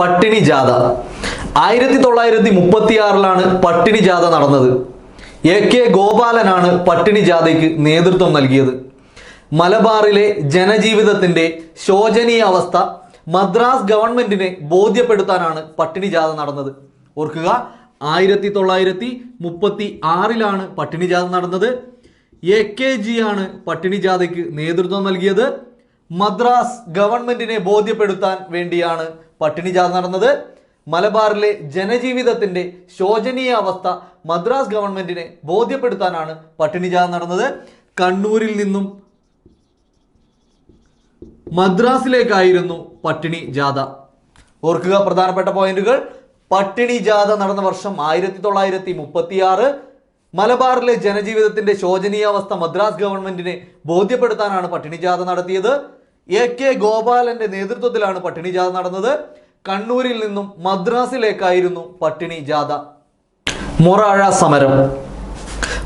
പട്ടിണി ജാഥ. ആയിരത്തി തൊള്ളായിരത്തി മുപ്പത്തി ആറിലാണ് പട്ടിണി ജാഥ നടന്നത്. എ കെ ഗോപാലനാണ് പട്ടിണി ജാഥയ്ക്ക് നേതൃത്വം നൽകിയത്. മലബാറിലെ ജനജീവിതത്തിന്റെ ശോചനീയ അവസ്ഥ മദ്രാസ് ഗവൺമെന്റിനെ ബോധ്യപ്പെടുത്താനാണ് പട്ടിണി ജാഥ നടന്നത്. ഓർക്കുക ആയിരത്തി തൊള്ളായിരത്തി മുപ്പത്തി ആറിലാണ് പട്ടിണി ജാഥ നടന്നത്. എ കെ ജി ആണ് പട്ടിണി ജാഥയ്ക്ക് നേതൃത്വം നൽകിയത്. മദ്രാസ് ഗവൺമെന്റിനെ ബോധ്യപ്പെടുത്താൻ വേണ്ടിയാണ് പട്ടിണി ജാഥ നടന്നത് മലബാറിലെ ജനജീവിതത്തിന്റെ ശോചനീയ അവസ്ഥ മദ്രാസ് ഗവൺമെന്റിനെ ബോധ്യപ്പെടുത്താനാണ് പട്ടിണി ജാഥ നടന്നത്. കണ്ണൂരിൽ നിന്നും മദ്രാസിലേക്കായിരുന്നു പട്ടിണി ജാഥ. ഓർക്കുക പ്രധാനപ്പെട്ട പോയിന്റുകൾ. പട്ടിണി ജാഥ നടന്ന വർഷം ആയിരത്തി തൊള്ളായിരത്തി മുപ്പത്തി ആറ് മലബാറിലെ ജനജീവിതത്തിന്റെ ശോചനീയാവസ്ഥ മദ്രാസ് ഗവൺമെന്റിനെ ബോധ്യപ്പെടുത്താനാണ് പട്ടിണി ജാഥ നടത്തിയത്. എ കെ ഗോപാലന്റെ നേതൃത്വത്തിലാണ് പട്ടിണി ജാഥ നടന്നത്. കണ്ണൂരിൽ നിന്നും മദ്രാസിലേക്കായിരുന്നു പട്ടിണി ജാഥ. മൊറാഴ സമരം.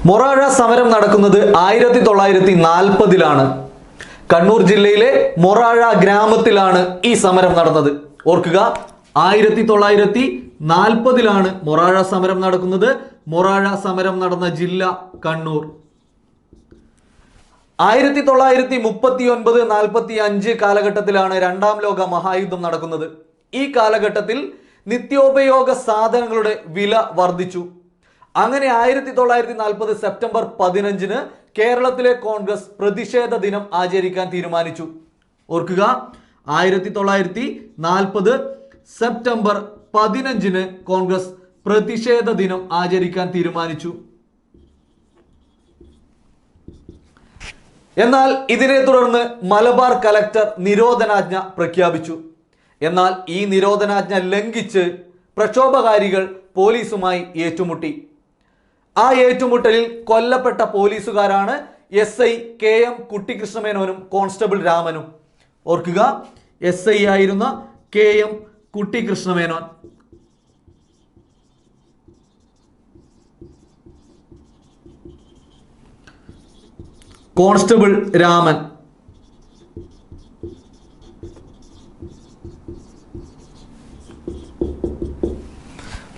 മൊറാഴ സമരം നടക്കുന്നത് ആയിരത്തി തൊള്ളായിരത്തി നാൽപ്പതിലാണ് കണ്ണൂർ ജില്ലയിലെ മൊറാഴ ഗ്രാമത്തിലാണ് ഈ സമരം നടന്നത്. ഓർക്കുക ആയിരത്തി തൊള്ളായിരത്തി നാൽപ്പതിലാണ് മൊറാഴ സമരം നടക്കുന്നത്. മൊറാഴ സമരം നടന്ന ജില്ല കണ്ണൂർ. ആയിരത്തി തൊള്ളായിരത്തി മുപ്പത്തി ഒൻപത് നാൽപ്പത്തി അഞ്ച് കാലഘട്ടത്തിലാണ് രണ്ടാം ലോക മഹായുദ്ധം നടക്കുന്നത്. ഈ കാലഘട്ടത്തിൽ നിത്യോപയോഗ സാധനങ്ങളുടെ വില വർദ്ധിച്ചു. അങ്ങനെ ആയിരത്തി തൊള്ളായിരത്തി നാൽപ്പത് സെപ്റ്റംബർ പതിനഞ്ചിന് കേരളത്തിലെ കോൺഗ്രസ് പ്രതിഷേധ ദിനം ആചരിക്കാൻ തീരുമാനിച്ചു. ഓർക്കുക ആയിരത്തി തൊള്ളായിരത്തി നാൽപ്പത് സെപ്റ്റംബർ പതിനഞ്ചിന് കോൺഗ്രസ് പ്രതിഷേധ ദിനം ആചരിക്കാൻ തീരുമാനിച്ചു. എന്നാൽ ഇതിനെ തുടർന്ന് മലബാർ കലക്ടർ നിരോധനാജ്ഞ പ്രഖ്യാപിച്ചു. എന്നാൽ ഈ നിരോധനാജ്ഞ ലംഘിച്ച് പ്രക്ഷോഭകാരികൾ പോലീസുമായി ഏറ്റുമുട്ടി. ആ ഏറ്റുമുട്ടലിൽ കൊല്ലപ്പെട്ട പോലീസുകാരാണ് എസ് ഐ കെ എം കുട്ടിക്കൃഷ്ണമേനോനും കോൺസ്റ്റബിൾ രാമനും. ഓർക്കുക എസ് ഐ ആയിരുന്ന K M Kuttikrishnamenon constable Raman.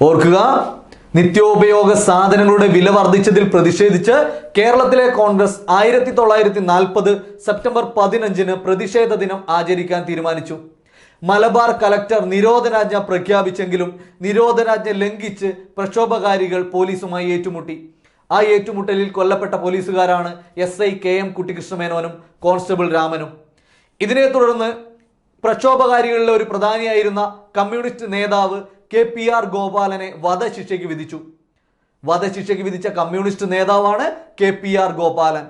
ഓർക്കുക നിത്യോപയോഗ സാധനങ്ങളുടെ വില വർദ്ധിച്ചതിൽ പ്രതിഷേധിച്ച് കേരളത്തിലെ കോൺഗ്രസ് ആയിരത്തി തൊള്ളായിരത്തി നാൽപ്പത് സെപ്റ്റംബർ പതിനഞ്ചിന് പ്രതിഷേധ ദിനം ആചരിക്കാൻ തീരുമാനിച്ചു. മലബാർ കലക്ടർ നിരോധനാജ്ഞ പ്രഖ്യാപിച്ചെങ്കിലും നിരോധനാജ്ഞ ലംഘിച്ച് പ്രക്ഷോഭകാരികൾ പോലീസുമായി ഏറ്റുമുട്ടി. ആ ഏറ്റുമുട്ടലിൽ കൊല്ലപ്പെട്ട പോലീസുകാരാണ് എസ് ഐ കെ എം കുട്ടികൃഷ്ണമേനോനും കോൺസ്റ്റബിൾ രാമനും. ഇതിനെ തുടർന്ന് പ്രക്ഷോഭകാരികളിലെ ഒരു പ്രധാനിയായിരുന്ന കമ്മ്യൂണിസ്റ്റ് നേതാവ് കെ പി ആർ ഗോപാലനെ വധശിക്ഷയ്ക്ക് വിധിച്ചു. വധശിക്ഷയ്ക്ക് വിധിച്ച കമ്മ്യൂണിസ്റ്റ് നേതാവാണ് കെ പി ആർ ഗോപാലൻ.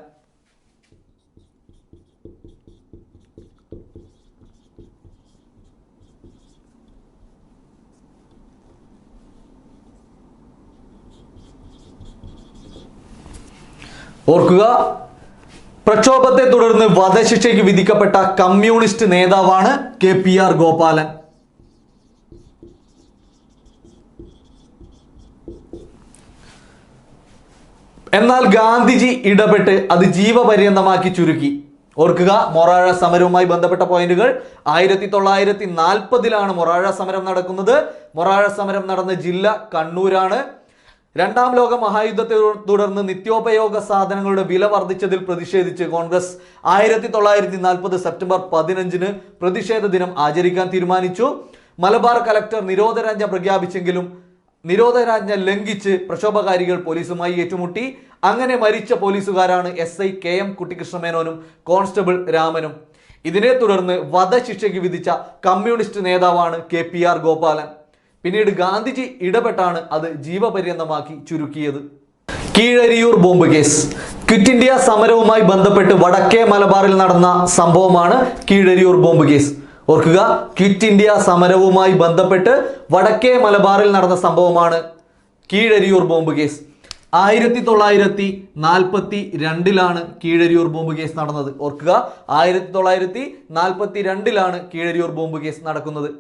ഓർക്കുക പ്രക്ഷോഭത്തെ തുടർന്ന് വധശിക്ഷയ്ക്ക് വിധിക്കപ്പെട്ട കമ്മ്യൂണിസ്റ്റ് നേതാവാണ് കെ പി ആർ ഗോപാലൻ. എന്നാൽ ഗാന്ധിജി ഇടപെട്ട് അത് ജീവപര്യന്തമാക്കി ചുരുക്കി. ഓർക്കുക മൊറാഴ സമരവുമായി ബന്ധപ്പെട്ട പോയിന്റുകൾ. ആയിരത്തി തൊള്ളായിരത്തി നാൽപ്പതിലാണ് മൊറാഴ സമരം നടക്കുന്നത്. മൊറാഴ സമരം നടന്ന ജില്ല കണ്ണൂരാണ്. രണ്ടാം ലോക മഹായുദ്ധത്തെ തുടർന്ന് നിത്യോപയോഗ സാധനങ്ങളുടെ വില വർദ്ധിച്ചതിൽ പ്രതിഷേധിച്ച് കോൺഗ്രസ് ആയിരത്തി തൊള്ളായിരത്തി നാൽപ്പത് സെപ്റ്റംബർ പതിനഞ്ചിന് പ്രതിഷേധ ദിനം ആചരിക്കാൻ തീരുമാനിച്ചു. മലബാർ കലക്ടർ നിരോധനാജ്ഞ പ്രഖ്യാപിച്ചെങ്കിലും നിരോധനാജ്ഞ ലംഘിച്ച് പ്രക്ഷോഭകാരികൾ പോലീസുമായി ഏറ്റുമുട്ടി. അങ്ങനെ മരിച്ച പോലീസുകാരാണ് എസ് ഐ കെ എം കുട്ടികൃഷ്ണമേനോനും കോൺസ്റ്റബിൾ രാമനും. ഇതിനെ തുടർന്ന് വധശിക്ഷയ്ക്ക് വിധിച്ച കമ്മ്യൂണിസ്റ്റ് നേതാവാണ് കെ പി ആർ ഗോപാലൻ. പിന്നീട് ഗാന്ധിജി ഇടപെട്ടാണ് അത് ജീവപര്യന്തമാക്കി ചുരുക്കിയത്. Keezhariyur bomb case. Quit India സമരവുമായി ബന്ധപ്പെട്ട് വടക്കേ മലബാറിൽ നടന്ന സംഭവമാണ് കീഴരിയൂർ ബോംബ് കേസ്. ഓർക്കുക ക്വിറ്റ് ഇന്ത്യ സമരവുമായി ബന്ധപ്പെട്ട് വടക്കേ മലബാറിൽ നടന്ന സംഭവമാണ് കീഴരിയൂർ ബോംബ് കേസ്. ആയിരത്തി തൊള്ളായിരത്തി നാൽപ്പത്തി രണ്ടിലാണ് കീഴരിയൂർ ബോംബ് കേസ് നടന്നത്. ഓർക്കുക ആയിരത്തി തൊള്ളായിരത്തി നാൽപ്പത്തി രണ്ടിലാണ് കീഴരിയൂർ ബോംബ് കേസ് നടക്കുന്നത്.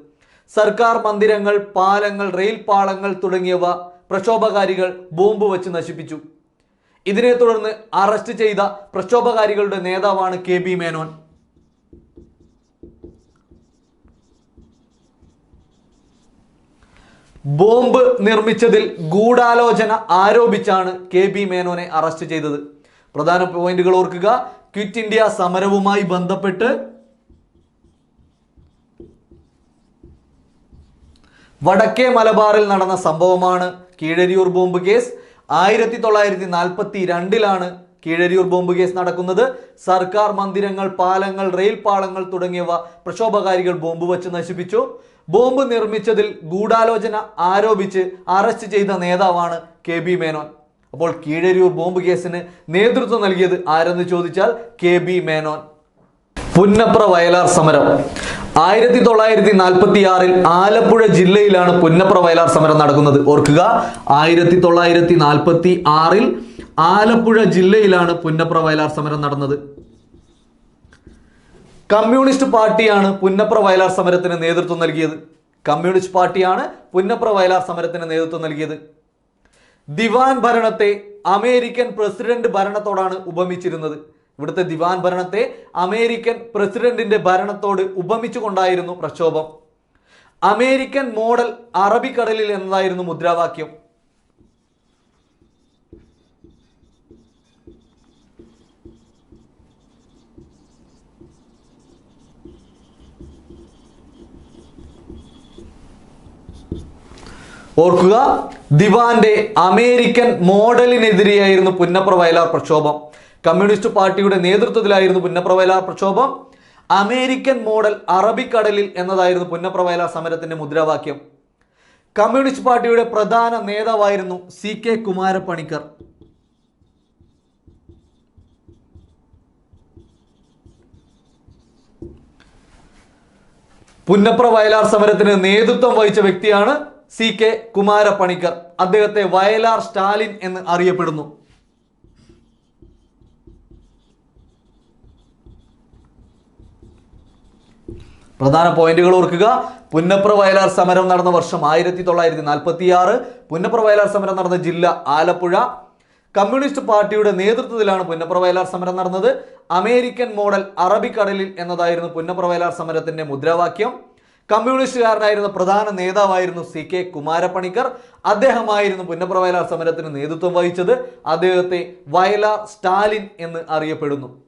സർക്കാർ മന്ദിരങ്ങൾ പാലങ്ങൾ റെയിൽ പാളങ്ങൾ തുടങ്ങിയവ പ്രക്ഷോഭകാരികൾ ബോംബ് വച്ച് നശിപ്പിച്ചു. ഇതിനെ തുടർന്ന് അറസ്റ്റ് ചെയ്ത പ്രക്ഷോഭകാരികളുടെ നേതാവാണ് കെ ബി മേനോൻ. ബോംബ് നിർമ്മിച്ചതിൽ ഗൂഢാലോചന ആരോപിച്ചാണ് കെ ബി മേനോനെ അറസ്റ്റ് ചെയ്തത്. പ്രധാന പോയിന്റുകൾ ഓർക്കുക. ക്വിറ്റ് ഇന്ത്യ സമരവുമായി ബന്ധപ്പെട്ട് വടക്കേ മലബാറിൽ നടന്ന സംഭവമാണ് കീഴരിയൂർ ബോംബ് കേസ്. ആയിരത്തി തൊള്ളായിരത്തി നാൽപ്പത്തി രണ്ടിലാണ് കീഴരിയൂർ ബോംബ് കേസ് നടക്കുന്നത്. സർക്കാർ മന്ദിരങ്ങൾ പാലങ്ങൾ റെയിൽ പാളങ്ങൾ തുടങ്ങിയവ പ്രക്ഷോഭകാരികൾ ബോംബ് വച്ച് നശിപ്പിച്ചു. ബോംബ് നിർമ്മിച്ചതിൽ ഗൂഢാലോചന ആരോപിച്ച് അറസ്റ്റ് ചെയ്ത നേതാവാണ് കെ ബി മേനോൻ. അപ്പോൾ കീഴരിയൂർ ബോംബ് കേസിന് നേതൃത്വം നൽകിയത് ആരെന്ന് ചോദിച്ചാൽ കെ ബി മേനോൻ. പുന്നപ്ര വയലാർ സമരം. ആയിരത്തി തൊള്ളായിരത്തി നാൽപ്പത്തി ആറിൽ ആലപ്പുഴ ജില്ലയിലാണ് പുന്നപ്ര വയലാർ സമരം നടക്കുന്നത്. ഓർക്കുക ആയിരത്തി തൊള്ളായിരത്തി നാൽപ്പത്തി ആറിൽ ആലപ്പുഴ ജില്ലയിലാണ് പുന്നപ്ര വയലാർ സമരം നടന്നത്. കമ്മ്യൂണിസ്റ്റ് പാർട്ടിയാണ് പുന്നപ്ര വയലാർ സമരത്തിന് നേതൃത്വം നൽകിയത്. കമ്മ്യൂണിസ്റ്റ് പാർട്ടിയാണ് പുന്നപ്ര വയലാർ സമരത്തിന് നേതൃത്വം നൽകിയത്. ദിവാൻ ഭരണത്തെ അമേരിക്കൻ പ്രസിഡന്റ് ഭരണത്തോടാണ് ഉപമിച്ചിരുന്നത്. ഇവിടുത്തെ ദിവാൻ ഭരണത്തെ അമേരിക്കൻ പ്രസിഡന്റിന്റെ ഭരണത്തോട് ഉപമിച്ചുകൊണ്ടായിരുന്നു പ്രക്ഷോഭം. അമേരിക്കൻ മോഡൽ അറബിക്കടലിൽ എന്നതായിരുന്നു മുദ്രാവാക്യം. ഓർക്കുക ദിവാന്റെ അമേരിക്കൻ മോഡലിനെതിരെയായിരുന്നു പുന്നപ്ര വയലാർ പ്രക്ഷോഭം. കമ്മ്യൂണിസ്റ്റ് പാർട്ടിയുടെ നേതൃത്വത്തിലായിരുന്നു പുന്നപ്രവേല പ്രക്ഷോഭം. അമേരിക്കൻ മോഡൽ അറബിക്കടലിൽ എന്നതായിരുന്നു പുന്നപ്രവേല സമരത്തിന്റെ മുദ്രാവാക്യം. കമ്മ്യൂണിസ്റ്റ് പാർട്ടിയുടെ പ്രധാന നേതാവായിരുന്നു സി കെ കുമാരപ്പണിക്കർ. പുന്നപ്ര വയലാർ സമരത്തിന് നേതൃത്വം വഹിച്ച വ്യക്തിയാണ് സി കെ കുമാരപ്പണിക്കർ. അദ്ദേഹത്തെ വയലാർ സ്റ്റാലിൻ എന്ന് അറിയപ്പെടുന്നു. പ്രധാന പോയിന്റുകൾ ഓർക്കുക. പുന്നപ്ര വയലാർ സമരം നടന്ന വർഷം ആയിരത്തി തൊള്ളായിരത്തി നാൽപ്പത്തി ആറ് പുന്നപ്ര വയലാർ സമരം നടന്ന ജില്ല ആലപ്പുഴ. കമ്മ്യൂണിസ്റ്റ് പാർട്ടിയുടെ നേതൃത്വത്തിലാണ് പുന്നപ്ര വയലാർ സമരം നടന്നത്. അമേരിക്കൻ മോഡൽ അറബിക്കടലിൽ എന്നതായിരുന്നു പുന്നപ്ര വയലാർ സമരത്തിന്റെ മുദ്രാവാക്യം. കമ്മ്യൂണിസ്റ്റുകാരനായിരുന്ന പ്രധാന നേതാവായിരുന്നു സി കെ കുമാരപ്പണിക്കർ. അദ്ദേഹമായിരുന്നു പുന്നപ്ര വയലാർ സമരത്തിന് നേതൃത്വം വഹിച്ചത്. അദ്ദേഹത്തെ വയലാർ സ്റ്റാലിൻ എന്ന് അറിയപ്പെടുന്നു.